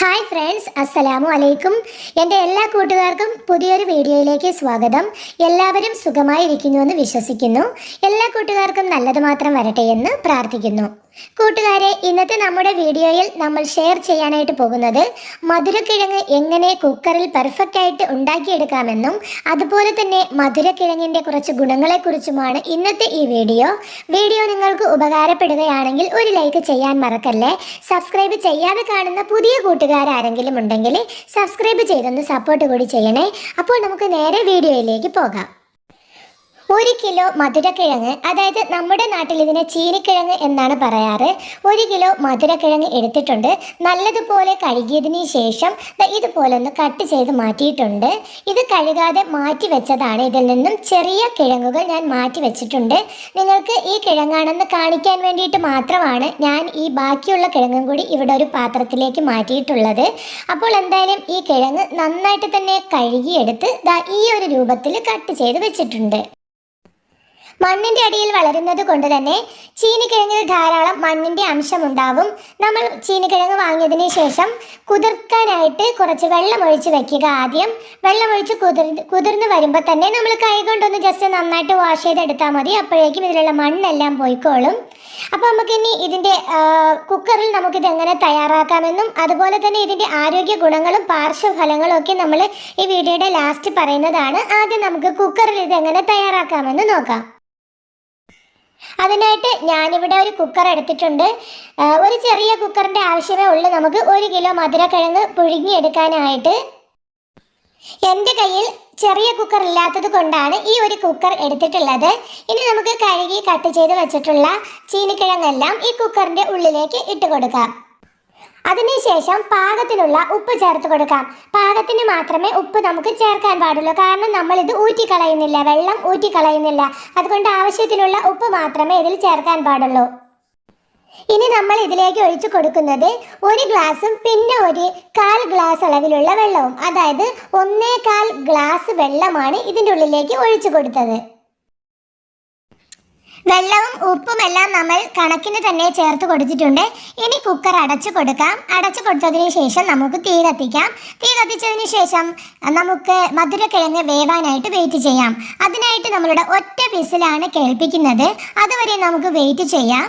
Hi friends അസ്സലാമു അലൈക്കും എന്റെ എല്ലാ കൂട്ടുകാർക്കും പുതിയൊരു വീഡിയോയിലേക്ക് സ്വാഗതം. എല്ലാവരും സുഖമായിരിക്കുന്നുവെന്ന് വിശ്വസിക്കുന്നു. എല്ലാ കൂട്ടുകാർക്കും നല്ലത് മാത്രം വരട്ടെ എന്ന് പ്രാർത്ഥിക്കുന്നു. കൂട്ടുകാരെ ഇന്നത്തെ നമ്മുടെ വീഡിയോയിൽ നമ്മൾ ഷെയർ ചെയ്യാനായിട്ട് പോകുന്നത് മധുരക്കിഴങ്ങ് എങ്ങനെ കുക്കറിൽ പെർഫെക്റ്റ് ആയിട്ട് ഉണ്ടാക്കിയെടുക്കാമെന്നും അതുപോലെ തന്നെ മധുരക്കിഴങ്ങിന്റെ കുറച്ച് ഗുണങ്ങളെക്കുറിച്ചുമാണ് ഇന്നത്തെ ഈ വീഡിയോ. വീഡിയോ നിങ്ങൾക്ക് ഉപകാരപ്പെടുകയാണെങ്കിൽ ഒരു ലൈക്ക് ചെയ്യാൻ മറക്കല്ലേ? സബ്സ്ക്രൈബ് ചെയ്യാതെ കാണുന്ന പുതിയ കൂട്ടുകാരാരെങ്കിലും ഉണ്ടെങ്കിൽ സബ്സ്ക്രൈബ് ചെയ്തൊന്ന് സപ്പോർട്ട് കൂടി ചെയ്യണേ. അപ്പോൾ നമുക്ക് നേരെ വീഡിയോയിലേക്ക് പോകാം. ഒരു കിലോ മധുരക്കിഴങ്ങ് അതായത് നമ്മുടെ നാട്ടിൽ ഇതിനെ ചീനിക്കിഴങ്ങ് എന്നാണ് പറയാറ്. ഒരു കിലോ മധുരക്കിഴങ്ങ് എടുത്തിട്ടുണ്ട്. നല്ലതുപോലെ കഴുകിയതിന് ശേഷം ഇതുപോലെ ഒന്ന് കട്ട് ചെയ്ത് മാറ്റിയിട്ടുണ്ട്. ഇത് കഴുകാതെ മാറ്റി വെച്ചതാണ്. ഇതിൽ നിന്നും ചെറിയ കിഴങ്ങുകൾ ഞാൻ മാറ്റി വെച്ചിട്ടുണ്ട്. നിങ്ങൾക്ക് ഈ കിഴങ്ങാണെന്ന് കാണിക്കാൻ വേണ്ടിയിട്ട് മാത്രമാണ് ഞാൻ ഈ ബാക്കിയുള്ള കിഴങ്ങും കൂടി ഇവിടെ ഒരു പാത്രത്തിലേക്ക് മാറ്റിയിട്ടുള്ളത്. അപ്പോൾ എന്തായാലും ഈ കിഴങ്ങ് നന്നായിട്ട് തന്നെ കഴുകിയെടുത്ത് ഈ ഒരു രൂപത്തിൽ കട്ട് ചെയ്ത് വെച്ചിട്ടുണ്ട്. മണ്ണിന്റെ അടിയിൽ വളരുന്നത് കൊണ്ട് തന്നെ ചീനിക്കിഴങ്ങിൽ ധാരാളം മണ്ണിന്റെ അംശമുണ്ടാവും. നമ്മൾ ചീനിക്കിഴങ്ങ് വാങ്ങിയതിന് ശേഷം കുതിർക്കാനായിട്ട് കുറച്ച് വെള്ളം ഒഴിച്ച് വെക്കുക ആദ്യം. വെള്ളം ഒഴിച്ച് കുതിർ കുതിർന്ന് വരുമ്പോൾ തന്നെ നമ്മൾ കൈ കൊണ്ടൊന്ന് ജസ്റ്റ് നന്നായിട്ട് വാഷ് ചെയ്തെടുത്താൽ മതി. അപ്പോഴേക്കും ഇതിലുള്ള മണ്ണെല്ലാം പോയിക്കോളും. അപ്പോൾ നമുക്കിനി ഇതിന്റെ കുക്കറിൽ നമുക്കിത് എങ്ങനെ തയ്യാറാക്കാമെന്നും അതുപോലെ തന്നെ ഇതിന്റെ ആരോഗ്യ ഗുണങ്ങളും പാർശ്വഫലങ്ങളും ഒക്കെ നമ്മൾ ഈ വീഡിയോയുടെ ലാസ്റ്റ് പറയുന്നതാണ്. ആദ്യം നമുക്ക് കുക്കറിൽ ഇത് എങ്ങനെ തയ്യാറാക്കാമെന്ന് നോക്കാം. അതിനായിട്ട് ഞാനിവിടെ ഒരു കുക്കർ എടുത്തിട്ടുണ്ട്. ഒരു ചെറിയ കുക്കറിന്റെ ആവശ്യമേ ഉള്ളൂ. നമുക്ക് ഒരു കിലോ മധുരക്കിഴങ്ങ് പുഴുങ്ങിയെടുക്കാനായിട്ട്. എന്റെ കയ്യിൽ ചെറിയ കുക്കർ ഇല്ലാത്തത് കൊണ്ടാണ് ഈ ഒരു കുക്കർ എടുത്തിട്ടുള്ളത്. ഇനി നമുക്ക് കഴുകി കട്ട് ചെയ്ത് വെച്ചിട്ടുള്ള ചീനിക്കിഴങ്ങെല്ലാം ഈ കുക്കറിന്റെ ഉള്ളിലേക്ക് ഇട്ട് കൊടുക്കാം. അതിനുശേഷം പാകത്തിനുള്ള ഉപ്പ് ചേർത്ത് കൊടുക്കാം. പാകത്തിന് മാത്രമേ ഉപ്പ് നമുക്ക് ചേർക്കാൻ പാടുള്ളൂ. കാരണം നമ്മൾ ഇത് ഊറ്റിക്കളയുന്നില്ല. വെള്ളം ഊറ്റിക്കളയുന്നില്ല. അതുകൊണ്ട് ആവശ്യത്തിനുള്ള ഉപ്പ് മാത്രമേ ഇതിൽ ചേർക്കാൻ പാടുള്ളൂ. ഇനി നമ്മൾ ഇതിലേക്ക് ഒഴിച്ചു കൊടുക്കുന്നത് ഒരു ഗ്ലാസും പിന്നെ ഒരു കാൽ ഗ്ലാസ് അളവിലുള്ള വെള്ളവും. അതായത് ഒന്നേകാൽ ഗ്ലാസ് വെള്ളമാണ് ഇതിന്റെ ഉള്ളിലേക്ക് ഒഴിച്ചു കൊടുത്തത്. വെള്ളവും ഉപ്പും എല്ലാം നമ്മൾ കണക്കിന് തന്നെ ചേർത്ത് കൊടുത്തിട്ടുണ്ട്. ഇനി കുക്കർ അടച്ചു കൊടുക്കാം. അടച്ചു കൊടുത്തതിന് ശേഷം നമുക്ക് തീ കത്തിക്കാം. തീ കത്തിച്ചതിന് ശേഷം നമുക്ക് മധുരക്കിഴങ്ങ് വേവാനായിട്ട് വെയിറ്റ് ചെയ്യാം. അതിനായിട്ട് നമ്മളുടെ ഒറ്റ വിസിലാണ് കേൾപ്പിക്കുന്നത്. അതുവരെ നമുക്ക് വെയിറ്റ് ചെയ്യാം.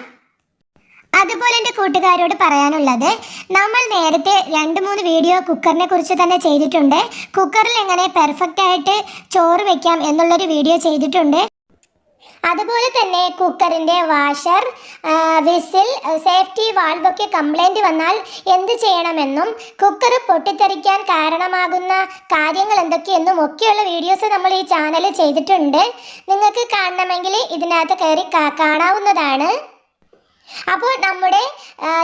അതുപോലെ എന്റെ കൂട്ടുകാരോട് പറയാനുള്ളത് നമ്മൾ നേരത്തെ രണ്ട് മൂന്ന് വീഡിയോ കുക്കറിനെ കുറിച്ച് തന്നെ ചെയ്തിട്ടുണ്ട്. കുക്കറിൽ എങ്ങനെ പെർഫെക്റ്റ് ആയിട്ട് ചോറ് വെക്കാം എന്നുള്ളൊരു വീഡിയോ ചെയ്തിട്ടുണ്ട്. അതുപോലെ തന്നെ കുക്കറിന്റെ വാഷർ വിസിൽ സേഫ്റ്റി വാൾവൊക്കെ കംപ്ലൈന്റ് വന്നാൽ എന്ത് ചെയ്യണമെന്നും കുക്കർ പൊട്ടിത്തെറിക്കാൻ കാരണമാകുന്ന കാര്യങ്ങൾ എന്തൊക്കെയെന്നും ഒക്കെയുള്ള വീഡിയോസ് നമ്മൾ ഈ ചാനൽ ചെയ്തിട്ടുണ്ട്. നിങ്ങൾക്ക് കാണണമെങ്കിൽ ഇതിനകത്ത് കയറി കാണാവുന്നതാണ്. അപ്പോൾ നമ്മുടെ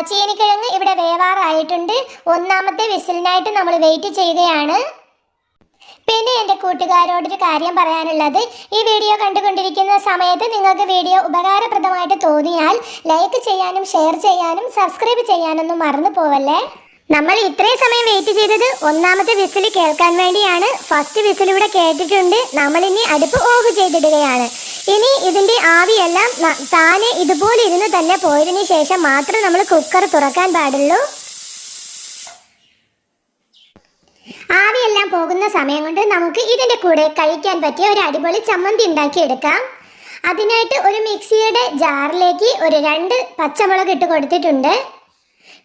ചീനിക്കിഴങ്ങ് ഇവിടെ വേവാറായിട്ടുണ്ട്. ഒന്നാമത്തെ വിസിലിനായിട്ട് നമ്മൾ വെയിറ്റ് ചെയ്യുകയാണ്. പിന്നെ എന്റെ കൂട്ടുകാരോടൊരു കാര്യം പറയാനുള്ളത്. ഈ വീഡിയോ കണ്ടുകൊണ്ടിരിക്കുന്ന സമയത്ത് നിങ്ങൾക്ക് വീഡിയോ ഉപകാരപ്രദമായിട്ട് തോന്നിയാൽ ലൈക്ക് ചെയ്യാനും ഷെയർ ചെയ്യാനും സബ്സ്ക്രൈബ് ചെയ്യാനൊന്നും മറന്നു പോവല്ലേ? നമ്മൾ ഇത്രയും സമയം വെയിറ്റ് ചെയ്തത് ഒന്നാമത്തെ വിസിൽ കേൾക്കാൻ വേണ്ടിയാണ്. ഫസ്റ്റ് വിസിൽ ഇവിടെ കേട്ടിട്ടുണ്ട്. നമ്മൾ ഇനി അടുപ്പ് ഓഫ് ചെയ്തിടുകയാണ്. ഇനി ഇതിന്റെ ആവിയെല്ലാം താനെ ഇതുപോലെ ഇരുന്ന് തന്നെ പോയതിന് ശേഷം മാത്രം നമ്മൾ കുക്കർ തുറക്കാൻ പാടുള്ളൂ. ആവിയെല്ലാം പോകുന്ന സമയം കൊണ്ട് നമുക്ക് ഇതിന്റെ കൂടെ കഴിക്കാൻ പറ്റിയ ഒരു അടിപൊളി ചമ്മന്തി ഉണ്ടാക്കിയെടുക്കാം. അതിനായിട്ട് ഒരു മിക്സിയുടെ ജാറിലേക്ക് ഒരു രണ്ട് പച്ചമുളക് ഇട്ട് കൊടുത്തിട്ടുണ്ട്.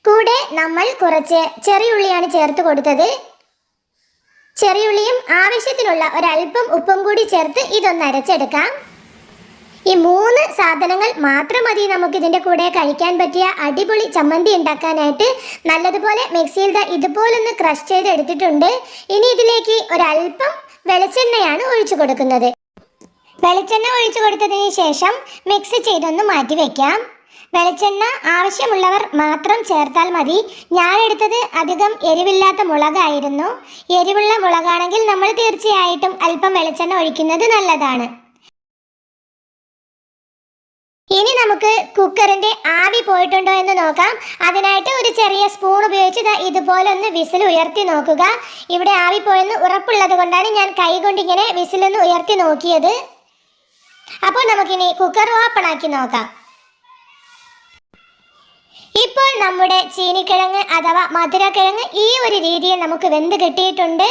കൂടെ നമ്മൾ കുറച്ച് ചെറിയ ചെറിയുള്ളിയാണ് ചേർത്ത് കൊടുത്തത്. ചെറിയുള്ളിയും ആവശ്യത്തിനുള്ള ഒരല്പം ഉപ്പും കൂടി ചേർത്ത് ഇതൊന്ന് അരച്ചെടുക്കാം. ഈ മൂന്ന് സാധനങ്ങൾ മാത്രം മതി നമുക്ക് ഇതിന്റെ കൂടെ കഴിക്കാൻ പറ്റിയ അടിപൊളി ചമ്മന്തി ഉണ്ടാക്കാനായിട്ട്. നല്ലതുപോലെ മിക്സിയിൽ ഇതുപോലെ ഇതുപോലൊന്ന് ക്രഷ് ചെയ്ത് എടുത്തിട്ടുണ്ട് ഇനി ഇതിലേക്ക് ഒരല്പം വെളിച്ചെണ്ണയാണ് ഒഴിച്ചു കൊടുക്കുന്നത്. വെളിച്ചെണ്ണ ഒഴിച്ചു കൊടുത്തതിന് ശേഷം മിക്സ് ചെയ്തൊന്ന് മാറ്റി വെക്കാം. വെളിച്ചെണ്ണ ആവശ്യമുള്ളവർ മാത്രം ചേർത്താൽ മതി. ഞാൻ എടുത്തത് അധികം എരിവില്ലാത്ത മുളകായിരുന്നു. എരിവുള്ള മുളകാണെങ്കിൽ നമ്മൾ തീർച്ചയായിട്ടും അല്പം വെളിച്ചെണ്ണ ഒഴിക്കുന്നത് നല്ലതാണ്. നമുക്ക് കുക്കറിന്റെ ആവി പോയിട്ടുണ്ടോ എന്ന് നോക്കാം. അതിനായിട്ട് ഒരു ചെറിയ സ്പൂൺ ഉപയോഗിച്ച് ഇതുപോലെ ഒന്ന് വിസിൽ ഉയർത്തി നോക്കുക. ഇവിടെ ആവി പോയെന്ന് ഉറപ്പുള്ളത് കൊണ്ടാണ് ഞാൻ കൈ കൊണ്ടിങ്ങനെ വിസിലൊന്ന് ഉയർത്തി നോക്കിയത്. അപ്പോൾ നമുക്കിനി കുക്കർ ഓപ്പൺ ആക്കി നോക്കാം. ഇപ്പോൾ നമ്മുടെ ചീനിക്കിഴങ്ങ് അഥവാ മധുരക്കിഴങ്ങ് ഈ ഒരു രീതിയിൽ നമുക്ക് വെന്ത് കിട്ടിയിട്ടുണ്ട്.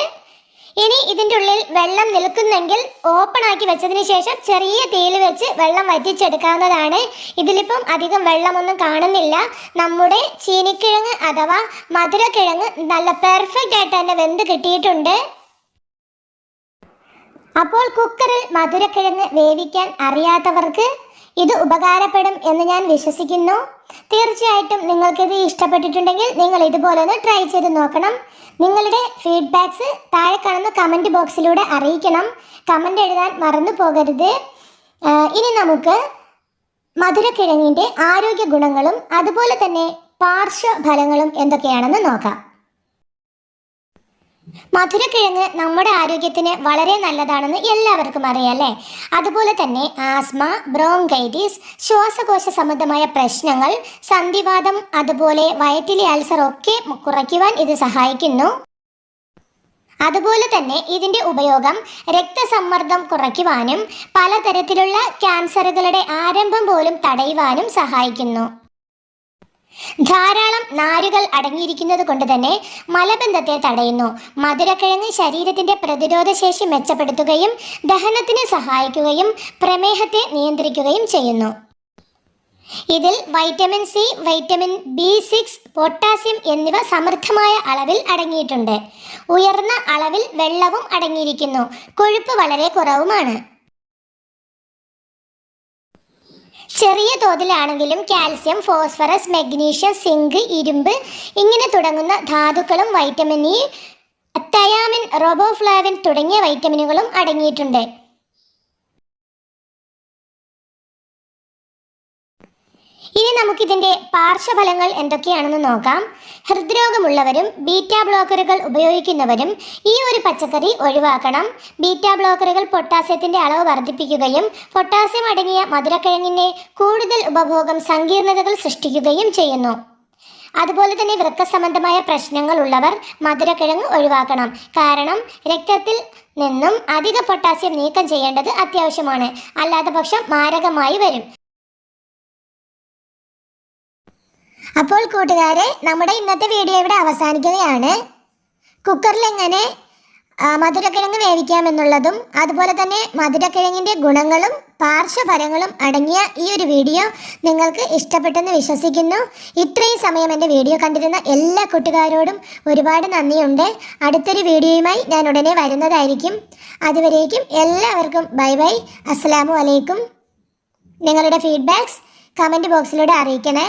ഇനി ഇതിന്റെ ഉള്ളിൽ വെള്ളം നിൽക്കുന്നെങ്കിൽ ഓപ്പൺ ആക്കി വെച്ചതിന് ശേഷം ചെറിയ തീയിൽ വെച്ച് വെള്ളം വറ്റിച്ചെടുക്കാവുന്നതാണ്. ഇതിലിപ്പം അധികം വെള്ളമൊന്നും കാണുന്നില്ല. നമ്മുടെ ചീനിക്കിഴങ്ങ് അഥവാ മധുരക്കിഴങ്ങ് നല്ല പെർഫെക്റ്റ് ആയിട്ട് തന്നെ വെന്ത് കിട്ടിയിട്ടുണ്ട്. അപ്പോൾ കുക്കറിൽ മധുരക്കിഴങ്ങ് വേവിക്കാൻ അറിയാത്തവർക്ക് ഇത് ഉപകാരപ്പെടും എന്ന് ഞാൻ വിശ്വസിക്കുന്നു. തീർച്ചയായിട്ടും നിങ്ങൾക്കിത് ഇഷ്ടപ്പെട്ടിട്ടുണ്ടെങ്കിൽ നിങ്ങൾ ഇതുപോലെ ഒന്ന് ട്രൈ ചെയ്ത് നോക്കണം. നിങ്ങളുടെ ഫീഡ്ബാക്ക്സ് താഴെ കാണുന്ന കമന്റ് ബോക്സിലൂടെ അറിയിക്കണം. കമന്റ് എഴുതാൻ മറന്നു പോകരുത്. ഇനി നമുക്ക് മധുരക്കിഴങ്ങിന്റെ ആരോഗ്യ ഗുണങ്ങളും അതുപോലെ തന്നെ പാർശ്വഫലങ്ങളും എന്തൊക്കെയാണെന്ന് നോക്കാം. മധുരക്കിഴങ്ങ് നമ്മുടെ ആരോഗ്യത്തിന് വളരെ നല്ലതാണെന്ന് എല്ലാവർക്കും അറിയാം അല്ലേ? അതുപോലെ തന്നെ ആസ്മ ബ്രോങ്കൈറ്റിസ് ശ്വാസകോശ സംബന്ധമായ പ്രശ്നങ്ങൾ സന്ധിവാദം അതുപോലെ വയറ്റിലെ അൾസർ ഒക്കെ കുറയ്ക്കുവാൻ ഇത് സഹായിക്കുന്നു. അതുപോലെ തന്നെ ഇതിന്റെ ഉപയോഗം രക്തസമ്മർദ്ദം കുറയ്ക്കുവാനും പലതരത്തിലുള്ള ക്യാൻസറുകളുടെ ആരംഭം പോലും തടയുവാനും സഹായിക്കുന്നു. ധാരാളം നാരുകൾ അടങ്ങിയിരിക്കുന്നത് കൊണ്ട് തന്നെ മലബന്ധത്തെ തടയുന്നു. മധുരക്കിഴങ്ങ് ശരീരത്തിന്റെ പ്രതിരോധ ശേഷി മെച്ചപ്പെടുത്തുകയും ദഹനത്തിന് സഹായിക്കുകയും പ്രമേഹത്തെ നിയന്ത്രിക്കുകയും ചെയ്യുന്നു. ഇതിൽ vitamin C vitamin B six potassium എന്നിവ സമൃദ്ധമായ അളവിൽ അടങ്ങിയിട്ടുണ്ട്. ഉയർന്ന അളവിൽ വെള്ളവും അടങ്ങിയിരിക്കുന്നു. കൊഴുപ്പ് വളരെ കുറവുമാണ്. ചെറിയ തോതിലാണെങ്കിലും കാൽസ്യം ഫോസ്ഫറസ് മെഗ്നീഷ്യം സിങ്ക് ഇരുമ്പ് ഇങ്ങനെ തുടങ്ങുന്ന ധാതുക്കളും വൈറ്റമിൻ ഇ തയാമിൻ റോബോഫ്ലാവിൻ തുടങ്ങിയ വൈറ്റമിനുകളും അടങ്ങിയിട്ടുണ്ട്. ഇനി നമുക്കിതിന്റെ പാർശ്വഫലങ്ങൾ എന്തൊക്കെയാണെന്ന് നോക്കാം. ഹൃദ്രോഗമുള്ളവരും ബീറ്റ ബ്ലോക്കറുകൾ ഉപയോഗിക്കുന്നവരും ഈ ഒരു പച്ചക്കറി ഒഴിവാക്കണം. ബീറ്റ ബ്ലോക്കറുകൾ പൊട്ടാസ്യത്തിന്റെ അളവ് വർദ്ധിപ്പിക്കുകയും പൊട്ടാസ്യം അടങ്ങിയ മധുരക്കിഴങ്ങിന്റെ കൂടുതൽ ഉപഭോഗം സങ്കീർണതകൾ സൃഷ്ടിക്കുകയും ചെയ്യുന്നു. അതുപോലെ തന്നെ വൃക്ക സംബന്ധമായ പ്രശ്നങ്ങൾ ഉള്ളവർ മധുരക്കിഴങ്ങ് ഒഴിവാക്കണം. കാരണം രക്തത്തിൽ നിന്നും അധിക പൊട്ടാസ്യം നീക്കം ചെയ്യേണ്ടത് അത്യാവശ്യമാണ്. അല്ലാത്ത പക്ഷം മാരകമായി വരും. അപ്പോൾ കൂട്ടുകാരെ നമ്മുടെ ഇന്നത്തെ വീഡിയോ ഇവിടെ അവസാനിക്കുകയാണ്. കുക്കറിൽ എങ്ങനെ മധുരക്കിഴങ്ങ് വേവിക്കാമെന്നുള്ളതും അതുപോലെ തന്നെ മധുരക്കിഴങ്ങിന്റെ ഗുണങ്ങളും പാർശ്വഫലങ്ങളും അടങ്ങിയ ഈ ഒരു വീഡിയോ നിങ്ങൾക്ക് ഇഷ്ടപ്പെട്ടെന്ന് വിശ്വസിക്കുന്നു. ഇത്രയും സമയം എന്റെ വീഡിയോ കണ്ടിരുന്ന എല്ലാ കൂട്ടുകാരോടും ഒരുപാട് നന്ദിയുണ്ട്. അടുത്തൊരു വീഡിയോയുമായി ഞാൻ ഉടനെ വരുന്നതായിരിക്കും. അതുവരേക്കും എല്ലാവർക്കും ബൈ ബൈ. അസ്സലാമു അലൈക്കും. നിങ്ങളുടെ ഫീഡ്ബാക്ക്സ് കമന്റ് ബോക്സിലൂടെ അറിയിക്കണേ.